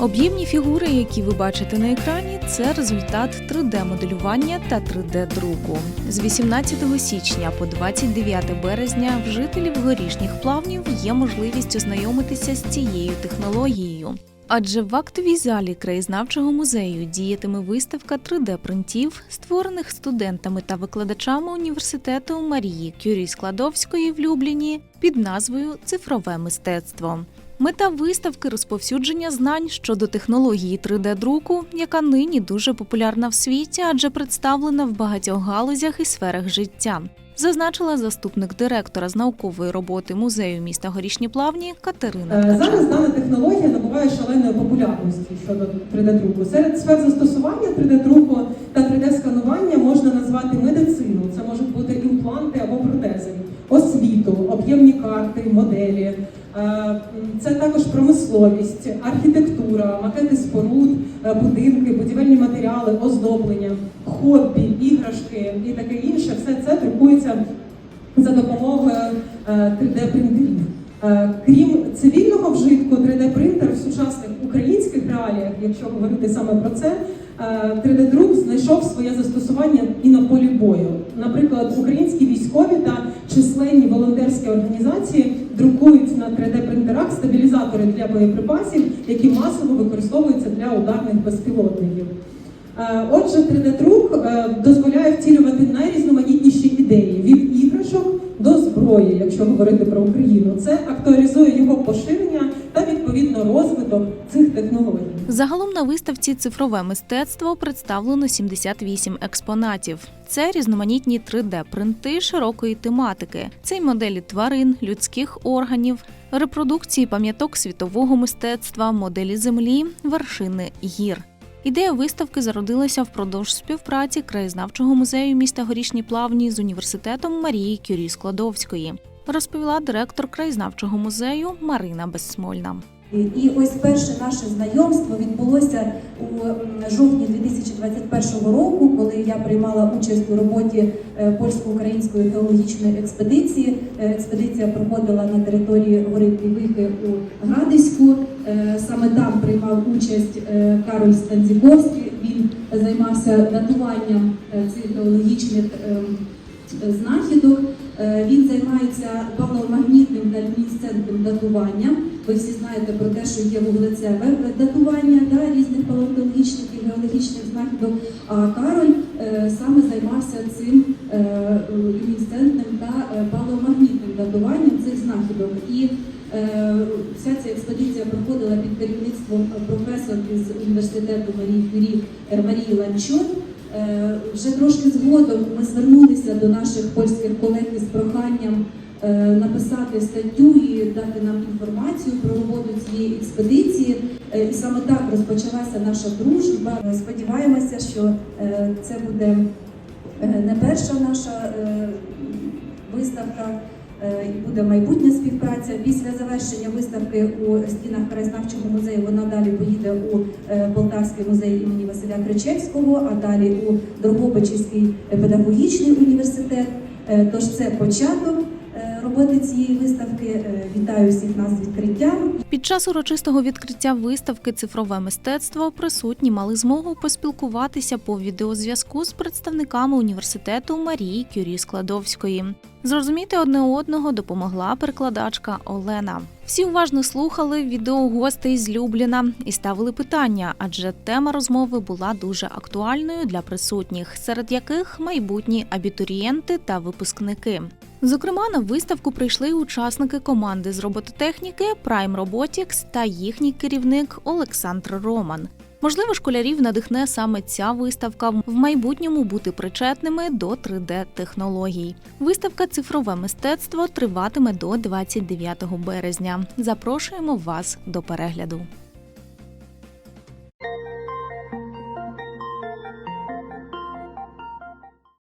Об'ємні фігури, які ви бачите на екрані, це результат 3D-моделювання та 3D-друку. З 18 січня по 29 березня в жителів горішніх плавнів є можливість ознайомитися з цією технологією. Адже в актовій залі краєзнавчого музею діятиме виставка 3D-принтів, створених студентами та викладачами університету Марії Кюрі Складовської в Любліні під назвою Цифрове мистецтво. Мета виставки розповсюдження знань щодо технології 3D-друку, яка нині дуже популярна в світі, адже представлена в багатьох галузях і сферах життя. Зазначила заступник директора з наукової роботи музею міста Горішні Плавні Катерина Е, Зараз дана технологія набуває шаленої популярності щодо 3D-друку. Серед сфер застосування 3D-друку та 3D-сканування можна назвати медицину. Це можуть бути імпланти або протези, освіту, об'ємні карти, моделі. Е, Це також промисловість, архітектура, макети споруд, е, будинки, будівельні матеріали, оздоблення, хобі, іграшки і таке інше. Все це друкується за допомогою е, 3D-принтерів. Е, Крім цивільного вжитку, 3D-принтер в сучасних українських реаліях, якщо говорити саме про це, е, 3D-друк знайшов своє застосування і на полі бою. Наприклад, українські військові та численні волонтерські організації друкують на 3D-принтерах стабілізатори для боєприпасів, які масово використовуються для ударних безпілотників. Е, Отже, 3D-друк е, дозволяє втілювати найрізноманітніші ідеї від іграшок до зброї, якщо говорити про Україну. Це актуалізує його поширення та відповідно розвиток цих технологій. Загалом на виставці цифрове мистецтво представлено 78 експонатів. Це різноманітні 3D-принти широкої тематики. Це й моделі тварин, людських органів, репродукції пам'яток світового мистецтва, моделі землі, вершини гір. Ідея виставки зародилася впродовж співпраці краєзнавчого музею міста Горішні Плавні з університетом Марії Кюрі Складовської, розповіла директор краєзнавчого музею Марина Безсмольна. І ось перше наше знайомство відбулося у жовтні 2021 року, коли я приймала участь у роботі е, польсько-української геологічної експедиції. Е, Експедиція проходила на території гори Плівихи у Градиську. Е, Саме там приймав участь Кароль Станзіковський. Він займався датуванням цих геологічних ем, знахідок. Е, Він займається палеомагнітним та люмінесцентним датуванням. Ви всі знаєте про те, що є вуглецеве датування да, різних палеонтологічних і геологічних знахідок. А Кароль е, саме займався цим датуванням цих знахідок. І е, вся ця експедиція проходила під керівництвом професорки з університету Марії е, Марії Ланчон. Е, Вже трошки згодом ми звернулися до наших польських колег із проханням е, написати статтю і дати нам інформацію про роботу цієї експедиції. Е, І саме так розпочалася наша дружба. Е, Сподіваємося, що е, це буде е, не перша наша е, виставка. Е, І буде майбутня співпраця. Після завершення виставки у стінах краєзнавчого музею вона далі поїде у е, Полтавський музей імені Василя Кричевського, а далі у Дрогобичівський педагогічний університет. Е, Тож це початок роботи цієї виставки. Вітаю всіх нас з відкриттям. Під час урочистого відкриття виставки Цифрове мистецтво присутні мали змогу поспілкуватися по відеозв'язку з представниками університету Марії Кюрі Складовської. Зрозуміти одне одного допомогла перекладачка Олена. Всі уважно слухали відео гостей з Любліна і ставили питання, адже тема розмови була дуже актуальною для присутніх, серед яких майбутні абітурієнти та випускники. Зокрема, на виставку прийшли учасники команди з робототехніки Prime Robotics та їхній керівник Олександр Роман. Можливо, школярів надихне саме ця виставка в майбутньому бути причетними до 3D-технологій. Виставка Цифрове мистецтво триватиме до 29 березня. Запрошуємо вас до перегляду.